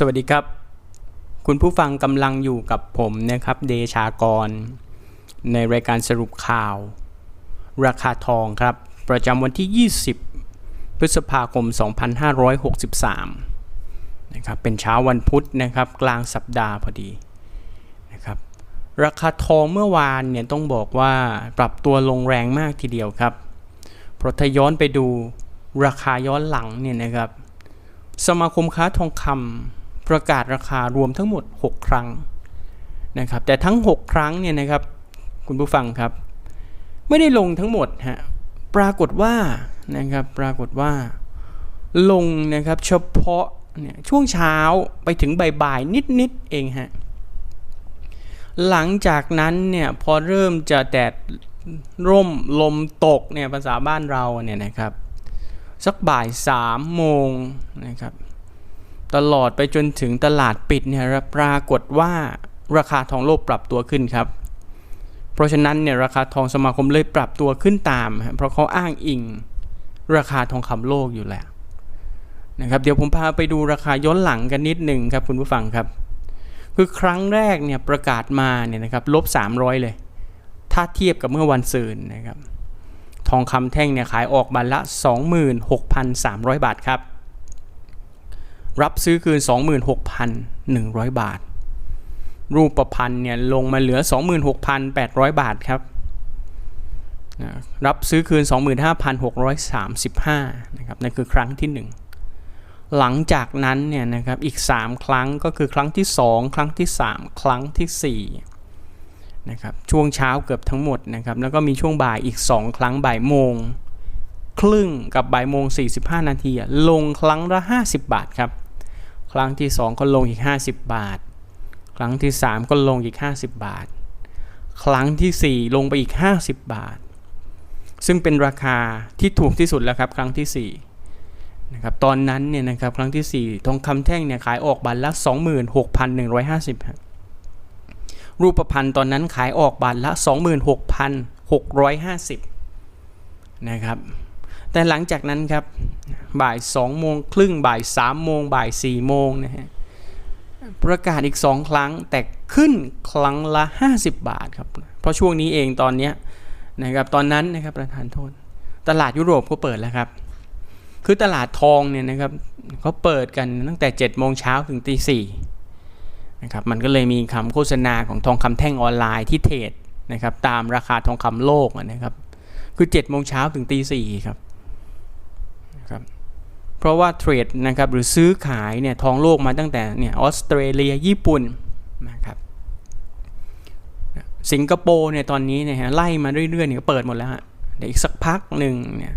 สวัสดีครับ คุณผู้ฟังกำลังอยู่กับผมนะครับเดชากร ในรายการสรุปข่าว ราคาทองครับ ประจำวันที่ 20 พฤษภาคม 2563 นะครับเป็นเช้าวันพุธนะครับกลางสัปดาห์พอดีนะครับราคาทองเมื่อวานเนี่ยต้องบอกว่าปรับตัวลงแรงมากทีเดียวครับ เพราะถ้าย้อนไปดูราคาย้อนหลังเนี่ยนะครับสมาคมค้าทองคำ ประกาศราคารวมทั้งหมด 6 ครั้งนะครับแต่ทั้ง 6 ครั้งเนี่ยนะครับคุณผู้ฟังครับ ไม่ได้ลงทั้งหมดฮะปรากฏว่านะครับปรากฏว่าลงนะครับเฉพาะเนี่ยช่วงเช้าไปถึงบ่ายๆนิดๆเองฮะหลังจากนั้นเนี่ยพอเริ่มจะแดดร่มลมตกเนี่ยภาษาบ้านเราเนี่ยนะครับ สักบ่ายสามโมงนะครับ ตลอดไปจนถึงตลาดปิดเนี่ยปรากฏว่าราคาทองโลกปรับตัวขึ้นครับ เพราะฉะนั้นเนี่ยราคาทองสมาคมเลยปรับตัวขึ้นตาม เพราะเขาอ้างอิงราคาทองคำโลกอยู่แล้วนะครับเดี๋ยวผมพาไปดูราคาย้อนหลังกันนิดหนึ่งครับคุณผู้ฟังครับ คือครั้งแรกเนี่ยประกาศมาเนี่ยนะครับลบ 300 เลย ถ้าเทียบกับเมื่อวันซืนนะครับทองคำแท่งเนี่ยขายออกบันละ 26,300 บาทครับ รับซื้อคืน 26,100 บาท รูปประพันธ์เนี่ยลงมาเหลือ 26,800 บาทครับรับซื้อคืน 25,635นะครับนั่นคือครั้งที่ 1 หลังจากนั้นเนี่ยนะครับอีก 3 ครั้งก็คือครั้งที่ 2 ครั้งที่ 3 ครั้งที่4นะครับช่วงเช้าเกือบทั้งหมดนะครับแล้วก็มีช่วงบ่ายอีก 2 ครั้งบ่ายโมง ครึ่งกับบ่ายโมง 45 นาทีลงครั้งละ 50 บาทครับ ครั้งที่ 2 ก็ลงอีก 50 บาท ครั้งที่ 3 ก็ลงอีก 50 บาท ครั้งที่ 4 ลงไปอีก 50 บาท ซึ่งเป็นราคาที่ถูกที่สุดแล้วครับ ครั้งที่4นะครับตอนนั้นเนี่ยนะครับครั้งที่ 4 ทองคำแท่งเนี่ยขายออกบาทละ 26,150ครับรูปพันธ์ตอนนั้นขายออกบาทละ 26,650 นะครับ แต่หลังจากนั้นครับบ่าย2โมงครึ่งบ่าย3โมงบ่าย4โมงนะฮะประกาศอีก 2 ครั้งแต่ขึ้นครั้งละ 50 บาทครับ เพราะช่วงนี้เองตอนนี้นะครับตอนนั้นนะครับประธานโทษ ตลาดยุโรปก็เปิดแล้วครับ คือตลาดทองเนี่ยนะครับเขาเปิดกันตั้งแต่7โมงเช้าถึงตีสี่นะครับมันก็เลยมีคำโฆษณาของทองคำแท่งออนไลน์ที่เทรดนะครับตามราคาทองคำโลกนะครับคือ7โมงเช้าถึงตีสี่ครับ ครับเพราะว่าเทรดนะครับหรือซื้อขายเนี่ยทองโลกมาตั้งแต่เนี่ยออสเตรเลียญี่ปุ่นนะครับสิงคโปร์เนี่ยตอนนี้เนี่ยไล่มาเรื่อยๆเนี่ยก็เปิดหมดแล้วฮะเดี๋ยวอีกสักพักหนึ่งเนี่ย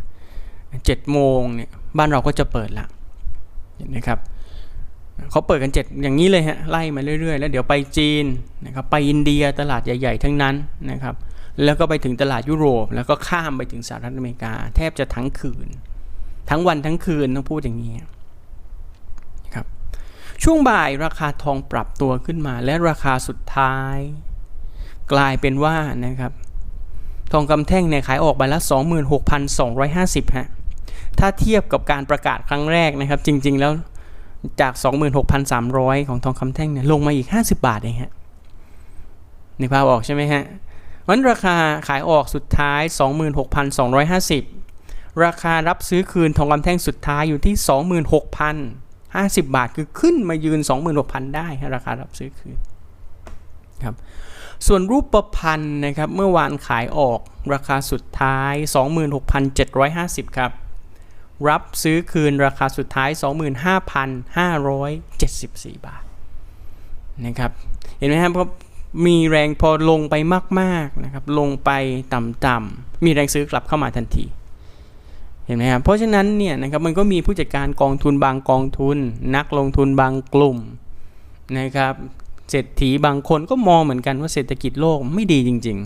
เจ็ดโมงเนี่ยบ้านเราก็จะเปิดละเห็นไหมครับเขาเปิดกันเจ็ดอย่างนี้เลยฮะไล่มาเรื่อยๆ แล้วเดี๋ยวไปจีนนะครับไปอินเดียตลาดใหญ่ๆ ทั้งนั้นนะครับแล้วก็ไปถึงตลาดยุโรป แล้วก็ข้ามไปถึงสหรัฐอเมริกา แทบจะทั้งคืน ทั้งวันทั้งคืนต้องพูดอย่างนี้ครับ ช่วงบ่ายราคาทองปรับตัวขึ้นมา และราคาสุดท้าย กลายเป็นว่านะครับทองคำแท่งเนี่ยขายออกไปละ 26,250 ฮะ ถ้าเทียบกับการประกาศครั้งแรกนะครับ จริง ๆ แล้วจาก 26,300 ของทองคำแท่งเนี่ยลงมาอีก 50 บาทเองฮะนึกภาพออกใช่ไหมฮะวันราคาขายออกสุดท้าย 26,250 ราคารับซื้อคืนทองคำแท่งสุดท้ายอยู่ที่ 26,050 บาท คือขึ้นมายืน 26,000 ได้ ราคารับซื้อคืนครับส่วนรูปประพันธ์นะครับเมื่อวานขายออกราคาสุดท้าย 26,750 ครับ รับซื้อคืนราคาสุดท้าย 25,574 บาทนะครับเห็นไหมครับเพราะมีแรงพอลงไปมากๆนะครับลงไปต่ำๆมีแรงซื้อกลับเข้ามาทันที ห็นไหมครับเพราะฉะนั้นเนี่ยนะครับมันก็มีผู้จัดการกองทุนบางกองทุน นักลงทุนบางกลุ่มนะครับเศรษฐีบางคนก็มองเหมือนกันว่าเศรษฐกิจโลกไม่ดีจริง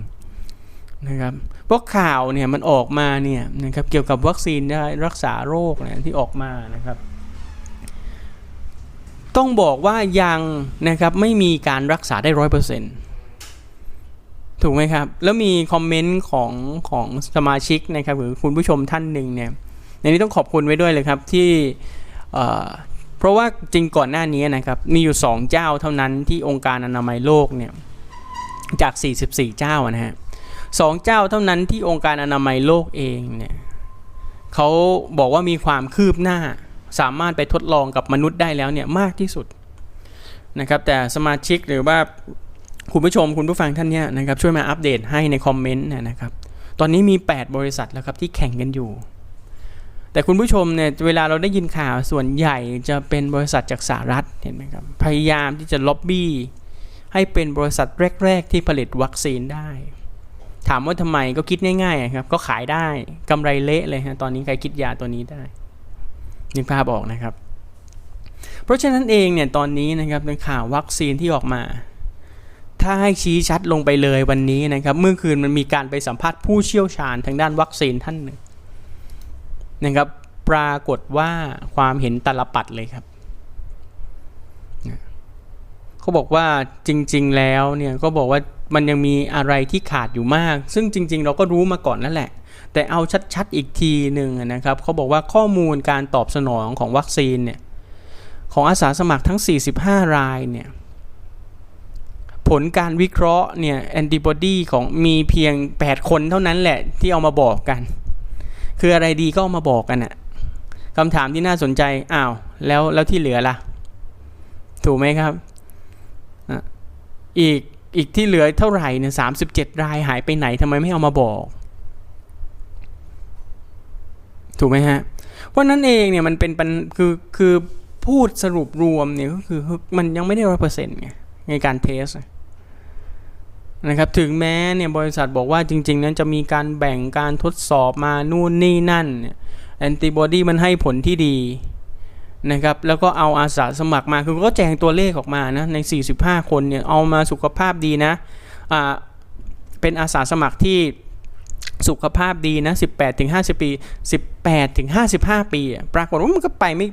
ๆนะครับเพราะข่าวเนี่ยมันออกมาเนี่ยนะครับเกี่ยวกับวัคซีนได้รักษาโรคนี่ยที่ออกมานะครับ ต้องบอกว่ายังนะครับไม่มีการรักษาได้ร้อยเปอร์เซ็นต์ ถูกไหมครับ แล้วมีคอมเมนต์ของของสมาชิกนะครับหรือคุณผู้ชมท่านหนึ่งเนี่ยในนี้ต้องขอบคุณไว้ด้วยเลยครับที่เพราะว่าจริงก่อนหน้านี้นะครับมีอยู่ 2 เจ้าเท่านั้นที่องค์การอนามัยโลกเนี่ยจาก 44 เจ้านะฮะสองเจ้าเท่านั้นที่องค์การอนามัยโลกเองเนี่ยเขาบอกว่ามีความคืบหน้าสามารถไปทดลองกับมนุษย์ได้แล้วเนี่ยมากที่สุดนะครับแต่สมาชิกหรือว่า คุณผู้ชมคุณผู้ฟังท่านเนี่ยนะครับช่วยมาอัปเดตให้ในคอมเมนต์นะครับ ตอนนี้มี 8 บริษัทแล้วครับที่แข่งกันอยู่ แต่คุณผู้ชมเนี่ยเวลาเราได้ยินข่าวส่วนใหญ่จะเป็นบริษัทจากสหรัฐเห็นไหมครับพยายามที่จะล็อบบี้ให้เป็นบริษัทแรก ๆ ที่ผลิตวัคซีนได้ ถามว่าทำไมก็คิดง่ายๆครับก็ขายได้กำไรเละเลยฮะตอนนี้ใครคิดยาตัวนี้ได้นึกภาพออกนะครับ เพราะฉะนั้นเองเนี่ยตอนนี้นะครับในข่าววัคซีนที่ออกมา ถ้าให้ชี้ชัดลงไปเลยวันนี้นะครับเมื่อคืนมันมีการไปสัมภาษณ์ผู้เชี่ยวชาญทางด้านวัคซีนท่านหนึ่งนะครับปรากฏว่าความเห็นตลปัดเลยครับเขาบอกว่าจริง ๆ แล้วเนี่ยก็บอกว่ามันยังมีอะไรที่ขาดอยู่มาก ซึ่งจริง ๆ เราก็รู้มาก่อนนั่นแหละ แต่เอาชัด ๆ อีกทีหนึ่งนะครับเขาบอกว่าข้อมูลการตอบสนองของวัคซีนเนี่ยของอาสาสมัครทั้ง 45 รายเนี่ย ผลการวิเคราะห์เนี่ยแอนติบอดีของมีเพียง 8 คนเท่านั้นแหละที่เอามาบอกกัน คืออะไรดีก็เอามาบอกกันอะคำถามที่น่าสนใจอ้าวแล้วแล้วที่เหลือล่ะ ถูกไหมครับอีกอีกที่เหลือเท่าไหร่เนี่ยสามสิบเจ็ดรายหายไปไหนทำไมไม่เอามาบอก ถูกไหมฮะเพราะนั้นเองเนี่ยมันเป็นปัญคือคือพูดสรุปรวมเนี่ยก็คือมันยังไม่ได้ร้อยเปอร์เซ็นต์ไงในการเทส นะครับถึงแม้เนี่ยบริษัทบอกว่าจริง ๆ นั้นจะมีการแบ่งการทดสอบมานู่นนี่นั่นแอนติบอดีมันให้ผลที่ดีนะครับแล้วก็เอาอาสาสมัครมาคือก็แจงตัวเลขออกมานะใน 45 คนเนี่ยเอามาสุขภาพดีนะอ่าเป็นอาสาสมัครที่สุขภาพดีนะ 18ถึง50 ปี 18ถึง55 ปี ปรากฏว่ามันก็ไปไม่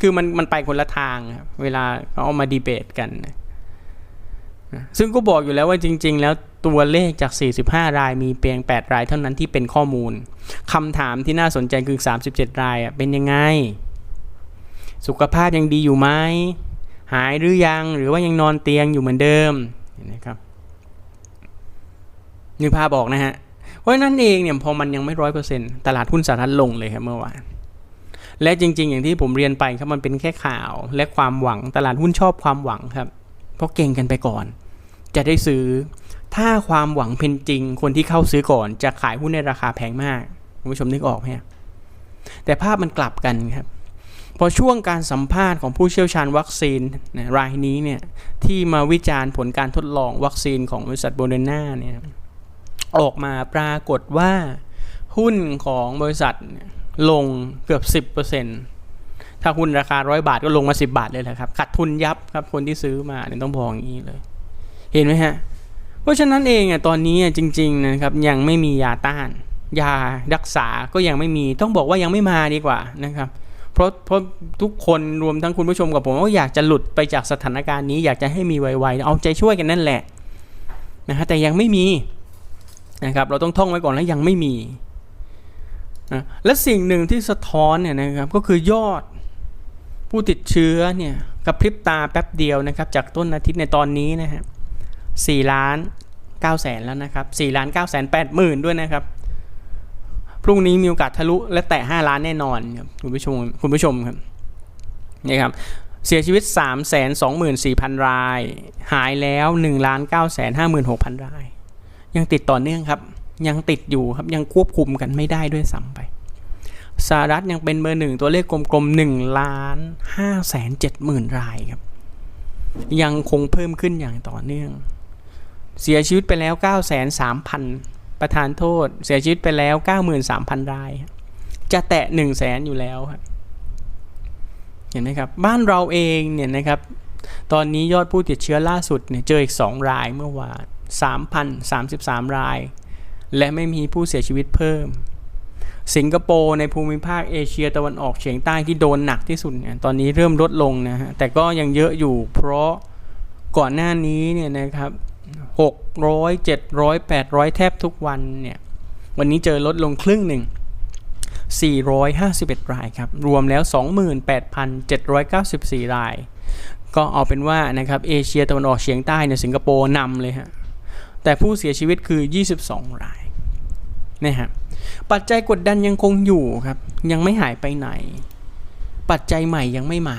คือมันมันไปคนละทาง เวลาเขาเอามาดีเบตกันนะ ซึ่งก็บอกอยู่แล้วว่าจริง ๆ แล้วตัวเลขจาก 45 รายมีเพียง 8 รายเท่านั้นที่เป็นข้อมูลคำถามที่น่าสนใจคือ 37 รายเป็นยังไง สุขภาพยังดีอยู่ไหมหายหรือยังหรือว่ายังนอนเตียงอยู่เหมือนเดิมนะครับนึกภาพบอกนะฮะเพราะนั้นเองเนี่ยพอมันยังไม่ร้อยเปอร์เซ็นต์ตลาดหุ้นสหรัฐลงเลยครับเมื่อวานและจริง ๆ อย่างที่ผมเรียนไปครับมันเป็นแค่ข่าวและความหวังตลาดหุ้นชอบความหวังครับ เพราะเก่งกันไปก่อน จะได้ซื้อ ถ้าความหวังเป็นจริง คนที่เข้าซื้อก่อนจะขายหุ้นในราคาแพงมากคุณผู้ชมนึกออกไหมแต่ภาพมันกลับกันครับพอช่วงการสัมภาษณ์ของผู้เชี่ยวชาญวัคซีนนะรายนี้เนี่ยที่มาวิจารณ์ผลการทดลองวัคซีนของบริษัทโบเดนาเนี่ยออกมาปรากฏว่าหุ้นของบริษัทลงเกือบ 10%ถ้าหุ้นราคาร้อยบาทก็ลงมา 10 บาทเลยแหละครับขาดทุนยับครับคนที่ซื้อมาเนี่ยต้องบอกอย่างนี้เลย เห็นไหมฮะ เพราะฉะนั้นเองอะตอนนี้จริงๆนะครับยังไม่มียาต้าน ยารักษาก็ยังไม่มีต้องบอกว่ายังไม่มาดีกว่านะครับเพราะเพราะทุกคนรวมทั้งคุณผู้ชมกับผมก็อยากจะหลุดไปจากสถานการณ์นี้ อยากจะให้มีไวๆเอาใจช่วยกันนั่นแหละนะฮะแต่ยังไม่มีนะครับเราต้องท่องไว้ก่อนแล้วยังไม่มีนะและสิ่งหนึ่งที่สะท้อนเนี่ยนะครับก็คือยอดผู้ติดเชื้อเนี่ยกับพริบตาแป๊บเดียวนะครับจากต้นอาทิตย์ในตอนนี้นะฮะ สี่ล้านเก้าแสนแล้วนะครับสี่ล้านเก้าแสนแปดหมื่นด้วยนะครับ พรุ่งนี้มีโอกาสทะลุและแตะ5ล้านแน่นอนครับคุณผู้ชมคุณผู้ชมครับนี่ครับเสียชีวิต 3 2 4 0 0 0 ราย หายแล้ว1ล้าน9 5 6 0 0 0ราย ยังติดต่อเนื่องครับ ยังติดอยู่ครับ ยังควบคุมกันไม่ได้ด้วยซ้ำไป สหรัฐยังเป็นเบอร์หนึ่งตัวเลขกลมๆ1ล้าน5แสน7หมื่นรายครับ ยังคงเพิ่มขึ้นอย่างต่อเนื่อง เสียชีวิตไปแล้ว 9 3 0 0 0ประธานโทษ เสียชีวิตไปแล้ว 93,000 ราย จะแตะ 1 0 0 0 0แสนอยู่แล้วครับเห็นไหมครับ บ้านเราเองเนี่ยนะครับ ตอนนี้ยอดผู้ติดเชื้อล่าสุดเนี่ยเจออีก 2 รายเมื่อวาน3,033 ราย และไม่มีผู้เสียชีวิตเพิ่ม สิงคโปร์ในภูมิภาคเอเชียตะวันออกเฉียงใต้ที่โดนหนักที่สุดเนี่ยตอนนี้เริ่มลดลงนะฮะแต่ก็ยังเยอะอยู่เพราะก่อนหน้านี้เนี่ยนะครับ หกร้อยเจ็ดร้อยแปดร้อยแทบทุกวันเนี่ย วันนี้เจอลดลงครึ่งหนึ่ง451 รายครับ รวมแล้ว 28,794 ราย ก็เอาเป็นว่านะครับเอเชียตะวันออกเฉียงใต้เนี่ยสิงคโปร์นำเลยฮะ แต่ผู้เสียชีวิตคือ 22 รายนะฮะปัจจัยกดดันยังคงอยู่ครับ ยังไม่หายไปไหน ปัจจัยใหม่ยังไม่มา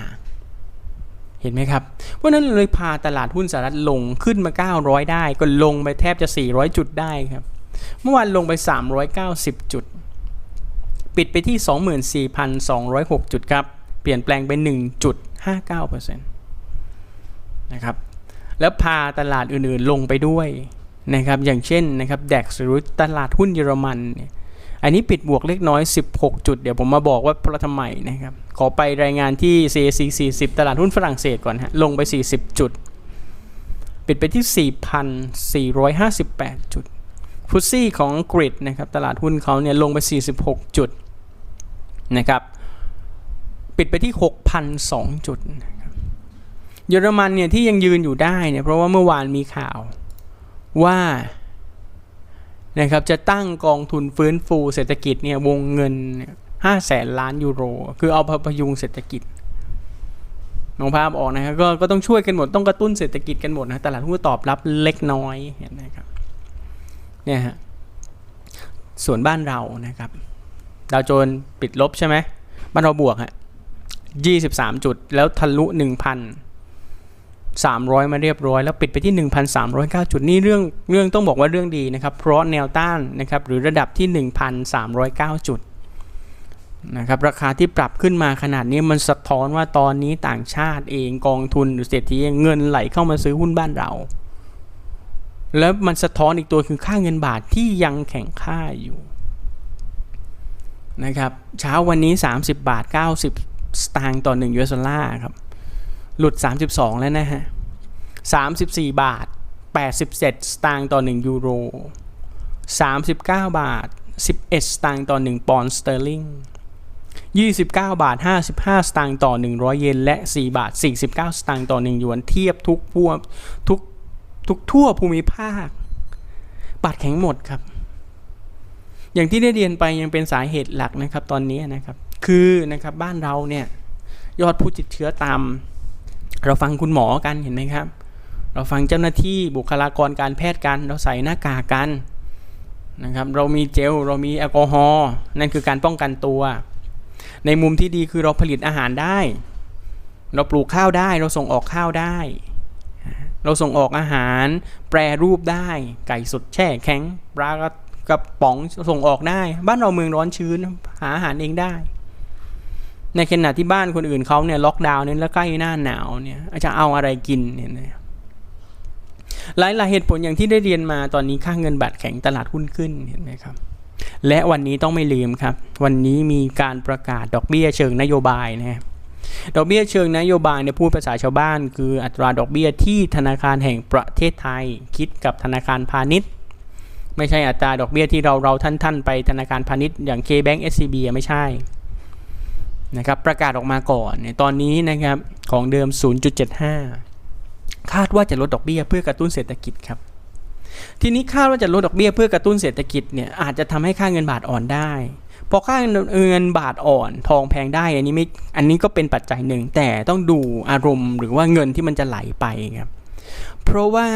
เห็นไหมครับ เพราะนั้นเลยพาตลาดหุ้นสหรัฐลงขึ้นมา 900 ได้ ก็ลงไปแทบจะ 400 จุดได้ครับ เมื่อวานลงไป 390 จุด ปิดไปที่ 24,206 จุดครับ เปลี่ยนแปลงไป 1.59%นะครับ แล้วพาตลาดอื่นๆลงไปด้วยนะครับ อย่างเช่นนะครับ DAX หรือตลาดหุ้นเยอรมันเนี่ย อันนี้ปิดบวกเล็กน้อย 16 จุด เดี๋ยวผมมาบอกว่าเพราะทำไมนะครับ ขอไปรายงานที่ CAC 40 ตลาดหุ้นฝรั่งเศสก่อนฮะ ลงไป 40 จุด ปิดไปที่ 4,458 จุดฟุตซี่ของอังกฤษนะครับ ตลาดหุ้นเขาเนี่ยลงไป 46 จุดนะครับ ปิดไปที่ 6,002 จุดเยอรมันเนี่ยที่ยังยืนอยู่ได้เนี่ยเพราะว่าเมื่อวานมีข่าวว่า นะครับจะตั้งกองทุนฟื้นฟูเศรษฐกิจเนี่ยวงเงินห้าแสนล้านยูโร คือเอาพยุงเศรษฐกิจมองภาพออกนะครับก็ก็ต้องช่วยกันหมดต้องกระตุ้นเศรษฐกิจกันหมดนะตลาดหุ้นตอบรับเล็กน้อยเห็นไหมครับเนี่ยฮะส่วนบ้านเรานะครับดาวโจนสปิดลบใช่ไหมบ้านเราบวกฮะยี่สิบสามจุดแล้วทะลุห นึ่งพันสามร้อยมาเรียบร้อย แล้วปิดไปที่หนึ่งพันสามร้อยเก้าจุดนี่เรื่องเรื่องต้องบอกว่าเรื่องดีนะครับ เพราะแนวต้านนะครับหรือระดับที่หนึ่งพันสามร้อยเก้าจุดนะครับราคาที่ปรับขึ้นมาขนาดนี้มันสะท้อนว่าตอนนี้ต่างชาติเองกองทุนหรือเศรษฐีเงินไหลเข้ามาซื้อหุ้นบ้านเรา แล้วมันสะท้อนอีกตัวคือค่าเงินบาทที่ยังแข็งค่าอยู่นะครับเช้าวันนี้ 30 บาท 90 สตางค์ต่อ1 US ดอลลาร์ครับ หลุด 32 แล้วนะฮะ 34 บาท 87 สตางค์ต่อ 1 ยูโร 39 บาท 11 สตางค์ต่อ 1 ปอนด์สเตอร์ลิง29 บาท 55 สตางค์ต่อ 100 เยน และ 4 บาท 49 สตางค์ต่อ 1 หยวน เทียบทุกพวกทุกทุกทั่วภูมิภาค บาทแข็งหมดครับ อย่างที่ได้เรียนไปยังเป็นสาเหตุหลักนะครับตอนนี้นะครับ คือนะครับบ้านเราเนี่ยยอดผู้ติดเชื้อต่ำ เราฟังคุณหมอกันเห็นไหมครับ เราฟังเจ้าหน้าที่บุคลากรการแพทย์กัน เราใส่หน้ากากกันนะครับ เรามีเจล เรามีแอลกอฮอล์ นั่นคือการป้องกันตัว ในมุมที่ดีคือเราผลิตอาหารได้ เราปลูกข้าวได้ เราส่งออกข้าวได้ เราส่งออกอาหาร แปรรูปได้ ไก่สดแช่แข็งปลากระป๋องส่งออกได้ บ้านเราเมืองร้อนชื้น หาอาหารเองได้ ในขณะที่บ้านคนอื่นเขาเนี่ยล็อกดาวน์เนี่ยแล้วใกล้หน้าหนาวเนี่ยจะเอาอะไรกินเนี่ยนะหลายหลายเหตุผลอย่างที่ได้เรียนมาตอนนี้ค่าเงินบาทแข็งตลาดหุ้นขึ้นเห็นไหมครับ และวันนี้ต้องไม่ลืมครับ วันนี้มีการประกาศดอกเบี้ยเชิงนโยบายนะดอกเบี้ยเชิงนโยบายเนี่ยพูดภาษาชาวบ้าน คืออัตราดอกเบี้ยที่ธนาคารแห่งประเทศไทย คิดกับธนาคารพาณิชย์ ไม่ใช่อัตราดอกเบี้ยที่เราเราท่านท่านไปธนาคารพาณิชย์อย่าง K-Bank SCB ไม่ใช่ นะครับประกาศออกมาก่อนเนี่ยตอนนี้นะครับของเดิม 0.75 คาดว่าจะลดดอกเบี้ยเพื่อกระตุ้นเศรษฐกิจครับทีนี้คาดว่าจะลดดอกเบี้ยเพื่อกระตุ้นเศรษฐกิจเนี่ยอาจจะทำให้ค่าเงินบาทอ่อนได้พอค่าเงินบาทอ่อนทองแพงได้อันนี้ไม่อันนี้ก็เป็นปัจจัยหนึ่งแต่ต้องดูอารมณ์หรือว่าเงินที่มันจะไหลไปครับเพราะว่า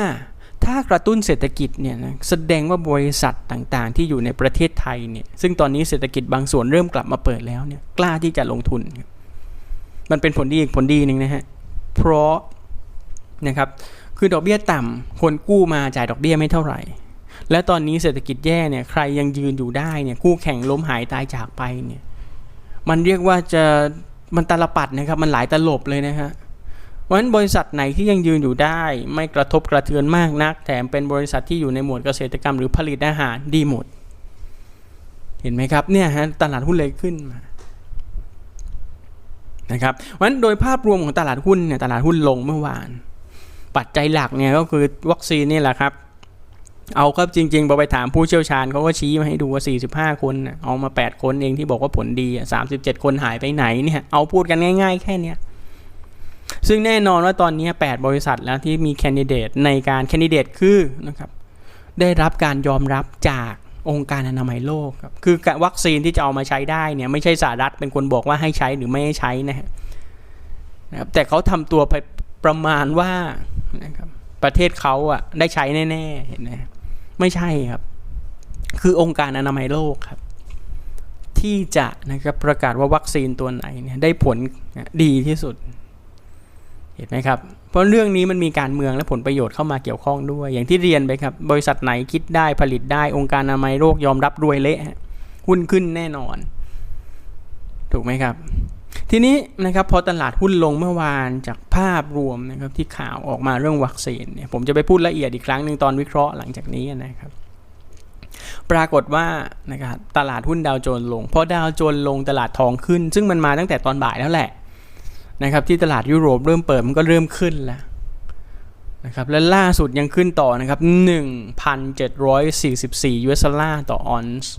ถ้ากระตุ้นเศรษฐกิจเนี่ยนะแสดงว่าบริษัทต่างๆ ที่อยู่ในประเทศไทยเนี่ยซึ่งตอนนี้เศรษฐกิจบางส่วนเริ่มกลับมาเปิดแล้วเนี่ยกล้าที่จะลงทุน มันเป็นผลดีอีกผลดีหนึ่งนะฮะเพราะนะครับคือดอกเบี้ยต่ำคนกู้มาจ่ายดอกเบี้ยไม่เท่าไหร่ และตอนนี้เศรษฐกิจแย่เนี่ยใครยังยืนอยู่ได้เนี่ยคู่แข่งล้มหายตายจากไปเนี่ยมันเรียกว่าจะมันตาลปัดนะครับมันหลายตลบเลยนะฮะ เพราะฉะนั้นบริษัทไหนที่ยังยืนอยู่ได้ ไม่กระทบกระเทือนมากนัก แถมเป็นบริษัทที่อยู่ในหมวดเกษตรกรรมหรือผลิตอาหารดีหมด เห็นไหมครับเนี่ยฮะตลาดหุ้นเลยขึ้นมานะครับเพราะฉะนั้นโดยภาพรวมของตลาดหุ้นเนี่ยตลาดหุ้นลงเมื่อวาน ปัจจัยหลักเนี่ยก็คือวัคซีนนี่แหละครับ เอาก็จริงๆพอไปถามผู้เชี่ยวชาญเขาก็ชี้มาให้ดูว่า 45 คนเอามา 8 คนเองที่บอกว่าผลดี 37 คนหายไปไหนเนี่ยเอาพูดกันง่าย ๆ แค่เนี้ย ซึ่งแน่นอนว่าตอนนี้ 8 บริษัทแล้วที่มีแคนดิเดตในการแคนดิเดตคือนะครับได้รับการยอมรับจากองค์การอนามัยโลกครับคือวัคซีนที่จะเอามาใช้ได้เนี่ยไม่ใช่สหรัฐเป็นคนบอกว่าให้ใช้หรือไม่ให้ใช้นะครับแต่เขาทำตัวไปประมาณว่านะครับประเทศเขาอะได้ใช้แน่ๆเห็นไหมไม่ใช่ครับ คือองค์การอนามัยโลกครับ ที่จะนะครับประกาศว่าวัคซีนตัวไหนเนี่ยได้ผลดีที่สุด เห็นไหมครับ เพราะเรื่องนี้มันมีการเมืองและผลประโยชน์เข้ามาเกี่ยวข้องด้วย อย่างที่เรียนไปครับ บริษัทไหนคิดได้ผลิตได้องค์การอนามัยโลกยอมรับรวยเละหุ้นขึ้นแน่นอน ถูกไหมครับ ทีนี้นะครับพอตลาดหุ้นลงเมื่อวานจากภาพรวมนะครับที่ข่าวออกมาเรื่องวัคซีนเนี่ยผมจะไปพูดละเอียดอีกครั้งหนึ่งตอนวิเคราะห์หลังจากนี้นะครับปรากฏว่านะครับตลาดหุ้นดาวโจนส์ลงพอดาวโจนส์ลงตลาดทองขึ้น ซึ่งมันมาตั้งแต่ตอนบ่ายแล้วแหละ นะครับที่ตลาดยุโรปเริ่มเปิดมันก็เริ่มขึ้นแล้วนะครับและล่าสุดยังขึ้นต่อนะครับ 1,744 US ดอลลาร์ต่อออนซ์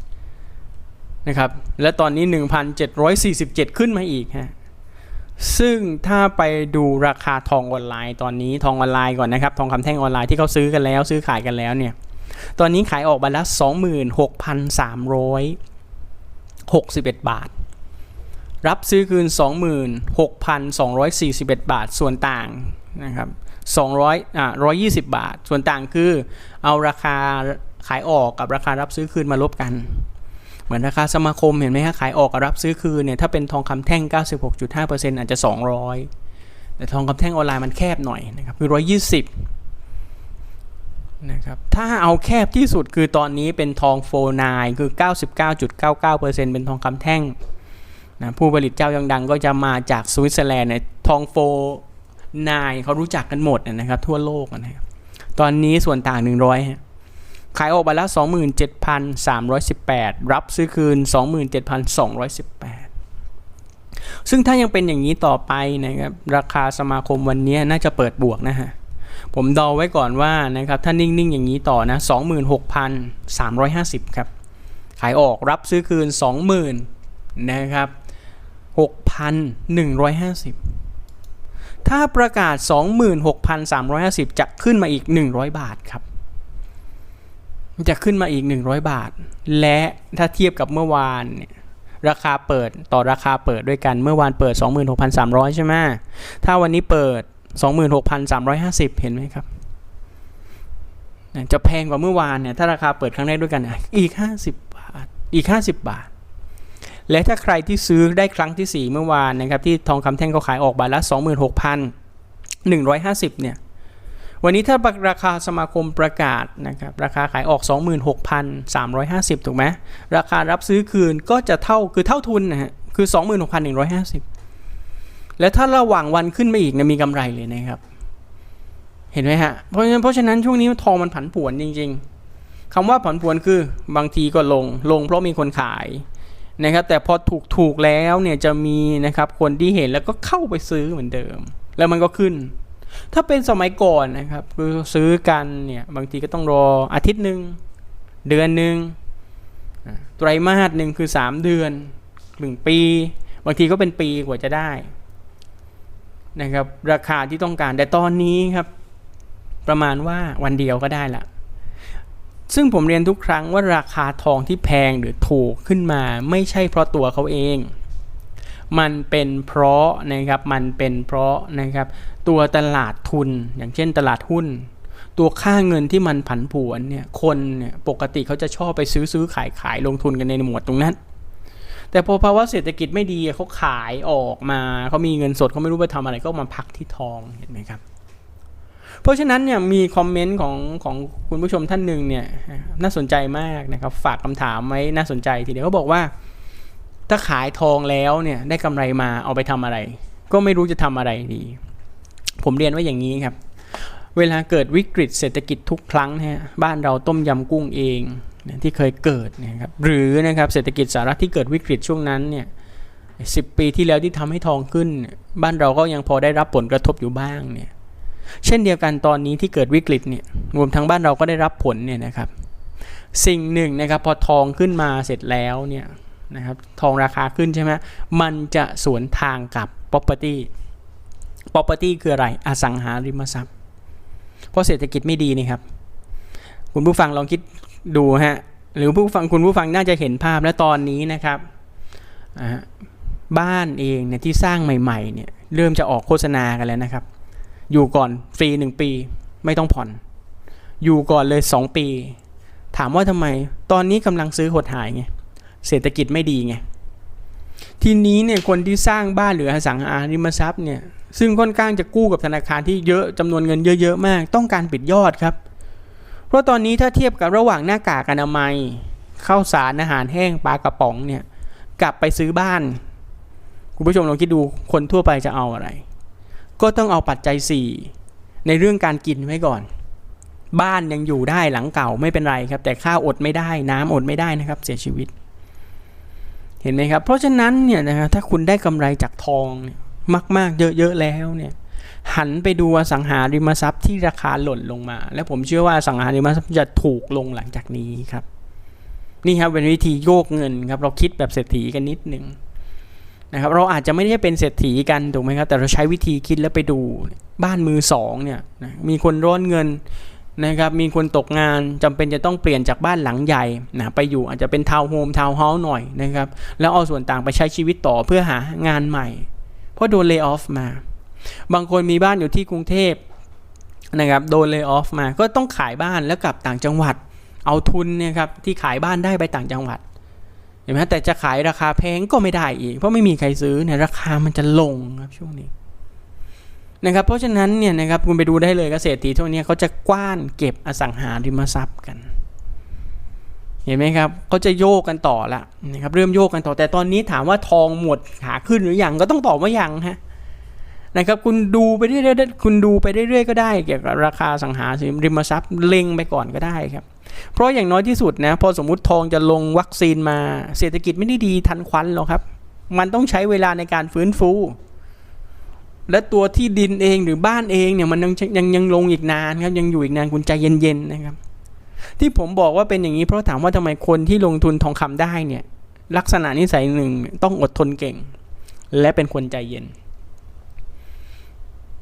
นะครับและตอนนี้ 1,747 ขึ้นมาอีกฮะซึ่งถ้าไปดูราคาทองออนไลน์ตอนนี้ทองออนไลน์ก่อนนะครับ ทองคำแท่งออนไลน์ที่เขาซื้อกันแล้วซื้อขายกันแล้วเนี่ย ตอนนี้ขายออกมาแล้ว 26,361 บาท รับซื้อคืน 26,241 บาทส่วนต่างนะครับ200อ่า120 บาท ส่วนต่างคือเอาราคาขายออกกับราคารับซื้อคืนมาลบกัน เหมือนราคาสมาคมเห็นไหมฮะขายออกกับรับซื้อคืนเนี่ยถ้าเป็นทองคำแท่ง 96.5%อาจจะ 200 แต่ทองคำแท่งออนไลน์มันแคบหน่อยนะครับคือ 120นะครับถ้าเอาแคบที่สุดคือตอนนี้เป็นทองโฟนายคือ 99.99%เป็นทองคำแท่ง นะผู้ผลิตเจ้ายังดังก็จะมาจากสวิตเซอร์แลนด์ในทองโฟนายเขารู้จักกันหมดนะครับ ทั่วโลกนะครับตอนนี้ส่วนต่าง 100ฮะขายออกไปแล้ว 27,318 รับซื้อคืน 27,218 ซึ่งถ้ายังเป็นอย่างนี้ต่อไปนะครับราคาสมาคมวันนี้น่าจะเปิดบวกนะฮะผมดาไว้ก่อนว่านะครับถ้านิ่ง ๆ อย่างนี้ต่อนะ 26,350 ครับ ขายออกรับซื้อคืน 20,000นะครับ 6,150 ถ้าประกาศ 26,350 จะขึ้นมาอีก 100 บาทครับ จะขึ้นมาอีก 100 บาท และถ้าเทียบกับเมื่อวานเนี่ยราคาเปิดต่อราคาเปิดด้วยกันเมื่อวานเปิด 26,300 ใช่ไหมถ้าวันนี้เปิด 26,350 เห็นไหมครับ จะแพงกว่าเมื่อวานเนี่ยถ้าราคาเปิดครั้งแรกด้วยกันอีก 50 บาทอีก 50 บาท และถ้าใครที่ซื้อได้ครั้งที่ 4 เมื่อวานนะครับที่ทองคำแท่งเขาขายออกบาทละ 26,150เนี่ยวันนี้ถ้าราคาสมาคมประกาศนะครับราคาขายออก 26,350 ถูกไหมราคารับซื้อคืนก็จะเท่าคือเท่าทุนนะฮะคือ 26,150 และถ้าระหว่างวันขึ้นมาอีกนะมีกำไรเลยนะครับเห็นไหมฮะเพราะฉะนั้นเพราะฉะนั้นช่วงนี้ทองมันผันผวนจริง ๆคำว่าผันผวนคือบางทีก็ลงลงเพราะมีคนขาย นะครับแต่พอถูกถูกแล้วเนี่ยจะมีนะครับคนที่เห็นแล้วก็เข้าไปซื้อเหมือนเดิม แล้วมันก็ขึ้น ถ้าเป็นสมัยก่อนนะครับคือซื้อกันเนี่ยบางทีก็ต้องรออาทิตย์หนึ่งเดือนหนึ่งไตรมาสหนึ่งคือ 3 เดือนหนึ่งปี บางทีก็เป็นปีกว่าจะได้นะครับราคาที่ต้องการแต่ตอนนี้ครับ ประมาณว่าวันเดียวก็ได้ละ ซึ่งผมเรียนทุกครั้งว่าราคาทองที่แพงหรือถูกขึ้นมา ไม่ใช่เพราะตัวเขาเอง มันเป็นเพราะนะครับมันเป็นเพราะนะครับตัวตลาดทุนอย่างเช่นตลาดหุ้น ตัวค่าเงินที่มันผันผวนเนี่ยคนเนี่ยปกติเขาจะชอบไปซื้อซื้อขายขายลงทุนกันในหมวดตรงนั้น แต่พอภาวะเศรษฐกิจไม่ดีเขาขายออกมาเขามีเงินสดเขาไม่รู้ไปทำอะไรก็มาพักที่ทองเห็นไหมครับ เพราะฉะนั้นเนี่ยมีคอมเมนต์ของของคุณผู้ชมท่านหนึ่งเนี่ยน่าสนใจมากนะครับ ฝากคำถามไว้น่าสนใจทีเดียวเขาบอกว่า ถ้าขายทองแล้วเนี่ยได้กำไรมาเอาไปทำอะไร ก็ไม่รู้จะทำอะไรดี ผมเรียนว่าอย่างนี้ครับ เวลาเกิดวิกฤตเศรษฐกิจทุกครั้งฮะบ้านเราต้มยำกุ้งเองที่เคยเกิดนะครับหรือนะครับเศรษฐกิจสหรัฐที่เกิดวิกฤตช่วงนั้นเนี่ยสิปีที่แล้วที่ทำให้ทองขึ้น บ้านเราก็ยังพอได้รับผลกระทบอยู่บ้างเนี่ย เช่นเดียวกันตอนนี้ที่เกิดวิกฤตเนี่ยรวมทั้งบ้านเราก็ได้รับผลเนี่ยนะครับ สิ่งหนึ่งนะครับพอทองขึ้นมาเสร็จแล้วเนี่ยนะครับทองราคาขึ้นใช่ไหมมันจะสวนทางกับ property property คืออะไรอสังหาริมทรัพย์ เพราะเศรษฐกิจไม่ดีนี่ครับ คุณผู้ฟังลองคิดดูฮะหรือผู้ฟังคุณผู้ฟังน่าจะเห็นภาพและตอนนี้นะครับบ้านเองเนี่ยที่สร้างใหม่ๆเนี่ยเริ่มจะออกโฆษณากันแล้วนะครับ อยู่ก่อนฟรีหนึ่งปี ไม่ต้องผ่อน อยู่ก่อนเลยสองปี ถามว่าทำไม ตอนนี้กำลังซื้อหดหายไงเศรษฐกิจไม่ดีไงทีนี้เนี่ยคนที่สร้างบ้านหรืออสังหาริมทรัพย์เนี่ยซึ่งค่อนข้างจะกู้กับธนาคารที่เยอะจำนวนเงินเยอะๆมาก ต้องการปิดยอดครับ เพราะตอนนี้ถ้าเทียบกับระหว่างหน้ากากอนามัยข้าวสารอาหารแห้งปลากระป๋องเนี่ยกลับไปซื้อบ้าน คุณผู้ชมลองคิดดูคนทั่วไปจะเอาอะไร ก็ต้องเอาปัจจัย 4 ในเรื่องการกินไว้ก่อน บ้านยังอยู่ได้หลังเก่าไม่เป็นไรครับ แต่ข้าวอดไม่ได้น้ำอดไม่ได้นะครับ เสียชีวิต เห็นไหมครับ เพราะฉะนั้นเนี่ยนะครับถ้าคุณได้กำไรจากทองมากๆ เยอะๆแล้วเนี่ยหันไปดูอสังหาริมทรัพย์ที่ราคาหล่นลงมา และผมเชื่อว่าอสังหาริมทรัพย์จะถูกลงหลังจากนี้ครับ นี่ครับเป็นวิธีโยกเงินครับ เราคิดแบบเศรษฐีกันนิดหนึ่ง นะครับเราอาจจะไม่ได้เป็นเศรษฐีกันถูกไหมครับแต่เราใช้วิธีคิดแล้วไปดูบ้านมือสองเนี่ยนะมีคนร้อนเงินนะครับมีคนตกงานจำเป็นจะต้องเปลี่ยนจากบ้านหลังใหญ่นะไปอยู่อาจจะเป็นทาวน์โฮมทาวน์เฮาส์หน่อยนะครับแล้วเอาส่วนต่างไปใช้ชีวิตต่อเพื่อหางานใหม่ เพราะโดนเลิกออฟมา บางคนมีบ้านอยู่ที่กรุงเทพนะครับโดนเลิกออฟมาก็ต้องขายบ้านแล้วกลับต่างจังหวัด เอาทุนเนี่ยครับที่ขายบ้านได้ไปต่างจังหวัด ห็นไหมแต่จะขายราคาแพงก็ไม่ได้อีก เพราะไม่มีใครซื้อเนี่ยราคามันจะลงครับช่วงนี้นะครับ เพราะฉะนั้นเนี่ยนะครับคุณไปดูได้เลยเกษตรทีทั่วงนี้เขาจะกว้านเก็บอสังหาริมทรัพย์กัน เห็นไหมครับเขาจะโยกกันต่อละนะครับเริ่มโยกกันต่อแต่ตอนนี้ถามว่าทองหมดขาขึ้นหรือยังก็ต้องตอบว่ายังฮะนะครับคุณดูไปเรื่อยๆคุณดูไปเรื่อยๆก็ได้ เกี่ยวกับราคาสังหาริมทรัพย์เล็งไปก่อนก็ได้ครับ เพราะอย่างน้อยที่สุดนะพอสมมติทองจะลงวัคซีนมา เศรษฐกิจไม่ได้ดีทันควันหรอกครับ มันต้องใช้เวลาในการฟื้นฟู และตัวที่ดินเองหรือบ้านเองเนี่ยมันยังยังยังลงอีกนานครับยังอยู่อีกนานคุณใจเย็นๆนะครับ ที่ผมบอกว่าเป็นอย่างนี้เพราะถามว่าทำไมคนที่ลงทุนทองคำได้เนี่ย ลักษณะนิสัยหนึ่งต้องอดทนเก่ง และเป็นคนใจเย็น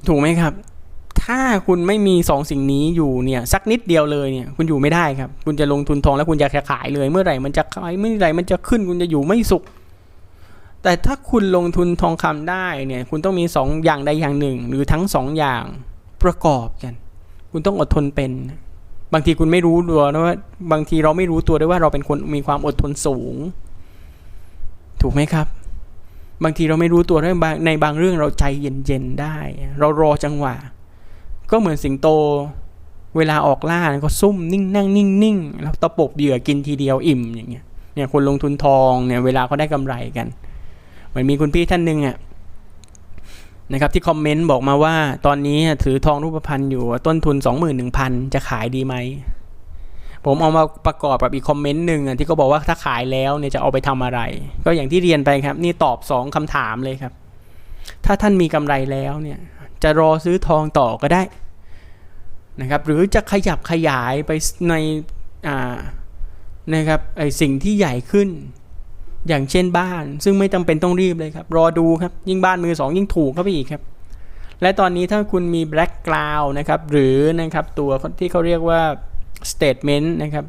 ถูกไหมครับ ถ้าคุณไม่มีสองสิ่งนี้อยู่เนี่ยสักนิดเดียวเลยเนี่ยคุณอยู่ไม่ได้ครับ คุณจะลงทุนทองแล้วคุณจะขายเลย เมื่อไหร่มันจะขายเมื่อไหร่มันจะขึ้นคุณจะอยู่ไม่สุข แต่ถ้าคุณลงทุนทองคำได้เนี่ยคุณต้องมีสองอย่างใดอย่างหนึ่ง หรือทั้งสองอย่างประกอบกัน คุณต้องอดทนเป็น บางทีคุณไม่รู้ตัวนะว่า บางทีเราไม่รู้ตัวด้วยว่าเราเป็นคนมีความอดทนสูง ถูกไหมครับบางทีเราไม่รู้ตัวด้วยในบางเรื่องเราใจเย็นๆได้ เรารอจังหวะ ก็เหมือนสิงโตเวลาออกล่าก็ซุ่มนิ่งนั่งนิ่งนิ่งแล้วตะปบเหยื่อกินทีเดียวอิ่มอย่างเงี้ยเนี่ยคนลงทุนทองเนี่ยเวลาเขาได้กำไรกันเหมือนมีคุณพี่ท่านหนึ่งอะนะครับที่คอมเมนต์บอกมาว่าตอนนี้ถือทองรูปพรรณอยู่ต้นทุน 21,000 จะขายดีไหม ผมเอามาประกอบกับอีกคอมเมนต์หนึ่งอะที่เขาบอกว่าถ้าขายแล้วเนี่ยจะเอาไปทำอะไร ก็อย่างที่เรียนไปครับ นี่ตอบ 2คำถามเลยครับ ถ้าท่านมีกำไรแล้วเนี่ย จะรอซื้อทองต่อก็ได้นะครับหรือจะขยับขยายไปในอ่านะครับไอสิ่งที่ใหญ่ขึ้น อย่างเช่นบ้านซึ่งไม่จำเป็นต้องรีบเลยครับ รอดูครับ ยิ่งบ้านมือสองยิ่งถูกเข้าไปอีกครับ และตอนนี้ถ้าคุณมี black cloud นะครับ หรือนะครับตัวที่เขาเรียกว่า statement นะครับ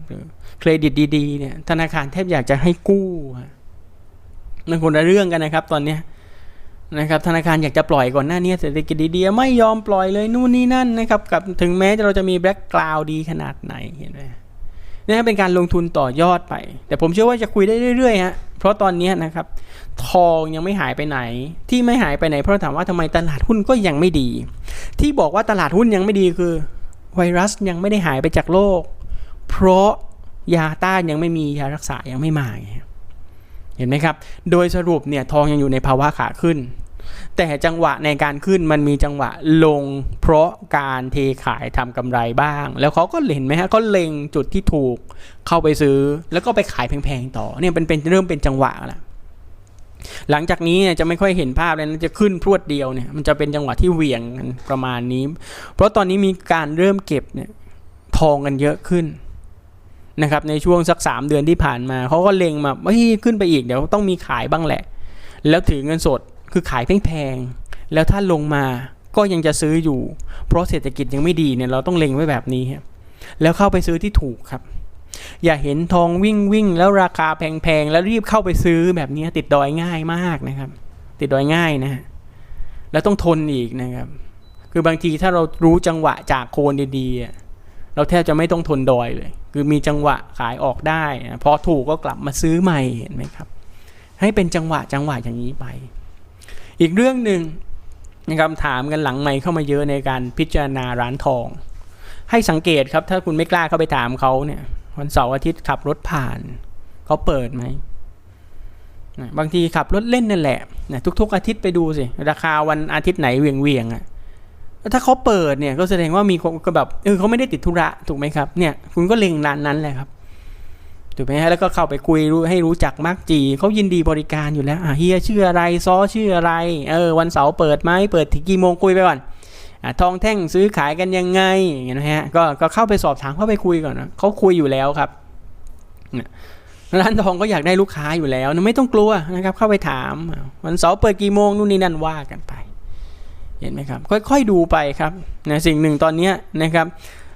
เครดิตดีๆเนี่ยธนาคารแทบอยากจะให้กู้มันคนละเรื่องกันนะครับตอนนี้ นะครับธนาคารอยากจะปล่อยก่อนหน้านี้เศรษฐกิจดีๆไม่ยอมปล่อยเลยนู่นนี่นั่นนะครับกับถึงแม้เราจะมีแบล็กกราวดีขนาดไหนเห็นไหมนี่เป็นการลงทุนต่อยอดไป แต่ผมเชื่อว่าจะคุยได้เรื่อยๆฮะเพราะตอนนี้นะครับ ทองยังไม่หายไปไหน ที่ไม่หายไปไหน เพราะถามว่าทำไมตลาดหุ้นก็ยังไม่ดี ที่บอกว่าตลาดหุ้นยังไม่ดีคือ ไวรัสยังไม่ได้หายไปจากโลก เพราะยาต้านยังไม่มียารักษายังไม่มา เห็นไหมครับ โดยสรุปเนี่ยทองยังอยู่ในภาวะขาขึ้น แต่จังหวะในการขึ้นมันมีจังหวะลง เพราะการเทขายทำกำไรบ้าง แล้วเขาก็เห็นไหมฮะเขาเล็งจุดที่ถูกเข้าไปซื้อ แล้วก็ไปขายแพงๆต่อเนี่ยเป็นเป็นเริ่มเป็นจังหวะแล้วหลังจากนี้เนี่ยจะไม่ค่อยเห็นภาพเลยนะจะขึ้นพรวดเดียวเนี่ยมันจะเป็นจังหวะที่เหวี่ยงกันประมาณนี้ เพราะตอนนี้มีการเริ่มเก็บเนี่ยทองกันเยอะขึ้น นะครับในช่วงสักสามเดือนที่ผ่านมาเขาก็เล็งมาเฮ้ยขึ้นไปอีกเดี๋ยวต้องมีขายบ้างแหละ แล้วถือเงินสดคือขายแพงๆแล้วถ้าลงมาก็ยังจะซื้ออยู่ เพราะเศรษฐกิจยังไม่ดีเนี่ยเราต้องเล็งไว้แบบนี้ครับแล้วเข้าไปซื้อที่ถูกครับ อย่าเห็นทองวิ่งวิ่งแล้วราคาแพงๆแล้วรีบเข้าไปซื้อแบบนี้ติดดอยง่ายมากนะครับ ติดดอยง่ายนะฮะแล้วต้องทนอีกนะครับ คือบางทีถ้าเรารู้จังหวะจากโคนดีๆเราแทบจะไม่ต้องทนดอยเลย คือมีจังหวะขายออกได้นะพอถูกก็กลับมาซื้อใหม่เห็นไหมครับ ให้เป็นจังหวะจังหวะอย่างนี้ไป อีกเรื่องหนึ่งนะครับถามกันหลังใหม่เข้ามาเยอะในการพิจารณาร้านทอง ให้สังเกตครับถ้าคุณไม่กล้าเข้าไปถามเขาเนี่ยวันเสาร์อาทิตย์ขับรถผ่านเขาเปิดไหมนะบางทีขับรถเล่นนั่นแหละนะทุกๆอาทิตย์ไปดูสิราคาวันอาทิตย์ไหนเวียงเวียงๆอะแล้ว ถ้าเขาเปิดเนี่ยก็แสดงว่ามีคนก็แบบเออเขาไม่ได้ติดธุระถูกไหมครับเนี่ยคุณก็เล็งร้านนั้นแหละครับถูกไหมฮะแล้วก็เข้าไปคุยรู้ให้รู้จักมากจีเขายินดีบริการอยู่แล้วอะเฮียชื่ออะไรซอชื่ออะไรเออวันเสาร์เปิดไหมเปิดถึงกี่โมงคุยไปก่อนอะทองแท่งซื้อขายกันยังไงอย่างเงี้ยนะฮะก็ก็เข้าไปสอบถามเข้าไปคุยก่อนนะเขาคุยอยู่แล้วครับเนี่ยร้านทองก็อยากได้ลูกค้าอยู่แล้ว ไม่ต้องกลัวนะครับ เข้าไปถามวันเสาร์เปิดกี่โมงนู่นนี่นั่นว่ากันไป เห็นไหมครับ ค่อยๆดูไปครับนะสิ่งหนึ่งตอนนี้นะครับ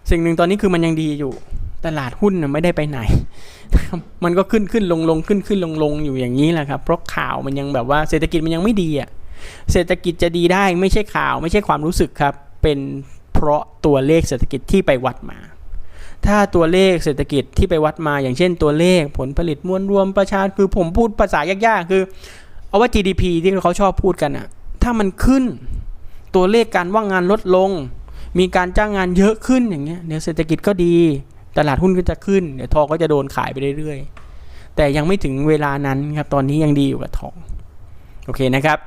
สิ่งหนึ่งตอนนี้คือมันยังดีอยู่ ตลาดหุ้นไม่ได้ไปไหน มันก็ขึ้นขึ้นลงลงขึ้นขึ้นลงลงอยู่อย่างนี้แหละครับ เพราะข่าวมันยังแบบว่าเศรษฐกิจมันยังไม่ดีอะ เศรษฐกิจจะดีได้ไม่ใช่ข่าวไม่ใช่ความรู้สึกครับ เป็นเพราะตัวเลขเศรษฐกิจที่ไปวัดมา ถ้าตัวเลขเศรษฐกิจที่ไปวัดมาอย่างเช่น ตัวเลขผลผลิตมวลรวมประชาคือผมพูดภาษายากๆ คือ เอาว่า GDP ที่เขาชอบพูดกันอะถ้ามันขึ้น ตัวเลขการว่างงานลดลง มีการจ้างงานเยอะขึ้นอย่างเงี้ยเดี๋ยวเศรษฐกิจก็ดีตลาดหุ้นก็จะขึ้นเดี๋ยวทองก็จะโดนขายไปเรื่อยๆ แต่ยังไม่ถึงเวลานั้นครับตอนนี้ยังดีอยู่กับทองโอเคนะครับ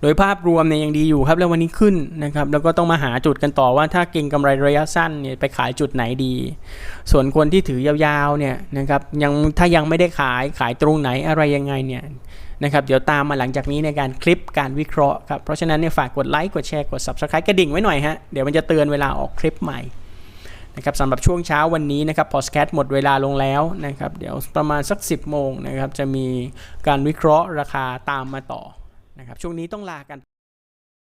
โดยภาพรวมเนี่ยยังดีอยู่ครับแล้ววันนี้ขึ้นนะครับแล้วก็ต้องมาหาจุดกันต่อว่าถ้าเก่งกำไรระยะสั้นเนี่ยไปขายจุดไหนดี ส่วนคนที่ถือยาวๆเนี่ยนะครับยังถ้ายังไม่ได้ขายขายตรงไหนอะไรยังไงเนี่ย นะครับเดี๋ยวตามมาหลังจากนี้ในการคลิปการวิเคราะห์ครับเพราะฉะนั้นเนี่ยฝากกดไลค์กดแชร์กด subscribe กระดิ่งไว้หน่อยฮะเดี๋ยวมันจะเตือนเวลาออกคลิปใหม่นะครับสำหรับช่วงเช้าวันนี้นะครับพอสแคทหมดเวลาลงแล้วนะครับเดี๋ยวประมาณสัก 10 โมงนะครับจะมีการวิเคราะห์ราคาตามมาต่อนะครับช่วงนี้ต้องลากัน